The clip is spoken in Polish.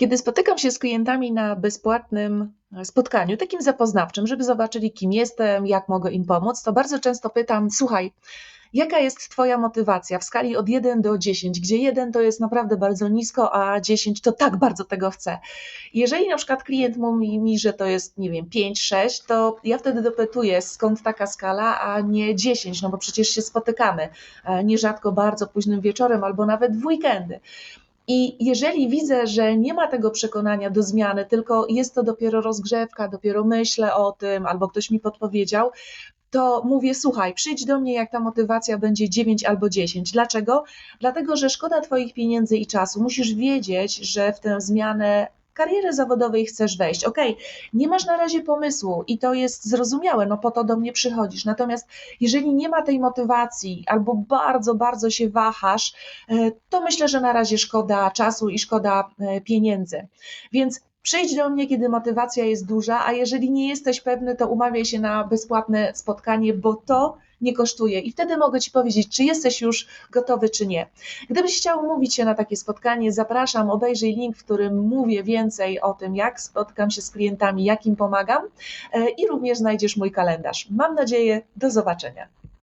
Kiedy spotykam się z klientami na bezpłatnym e, spotkaniu, takim zapoznawczym, żeby zobaczyli, kim jestem, jak mogę im pomóc, to bardzo często pytam: Słuchaj, jaka jest Twoja motywacja w skali od 1 do 10, gdzie 1 to jest naprawdę bardzo nisko, a 10 to tak bardzo tego chcę. Jeżeli na przykład klient mówi mi, że to jest, nie wiem, 5, 6, to ja wtedy dopytuję, skąd taka skala, a nie 10, no bo przecież się spotykamy e, nierzadko bardzo późnym wieczorem albo nawet w weekendy. I jeżeli widzę, że nie ma tego przekonania do zmiany, tylko jest to dopiero rozgrzewka, dopiero myślę o tym, albo ktoś mi podpowiedział, to mówię: Słuchaj, przyjdź do mnie, jak ta motywacja będzie 9 albo 10. Dlaczego? Dlatego, że szkoda Twoich pieniędzy i czasu. Musisz wiedzieć, że w tę zmianę kariery zawodowej chcesz wejść. Ok, nie masz na razie pomysłu i to jest zrozumiałe, no po to do mnie przychodzisz. Natomiast jeżeli nie ma tej motywacji albo bardzo, bardzo się wahasz, e, to myślę, że na razie szkoda czasu i szkoda e, pieniędzy. Więc przyjdź do mnie, kiedy motywacja jest duża, a jeżeli nie jesteś pewny, to umawiaj się na bezpłatne spotkanie, bo to nie kosztuje i wtedy mogę Ci powiedzieć, czy jesteś już gotowy, czy nie. Gdybyś chciał umówić się na takie spotkanie, zapraszam, obejrzyj link, w którym mówię więcej o tym, jak spotkam się z klientami, jak im pomagam e, i również znajdziesz mój kalendarz. Mam nadzieję, do zobaczenia.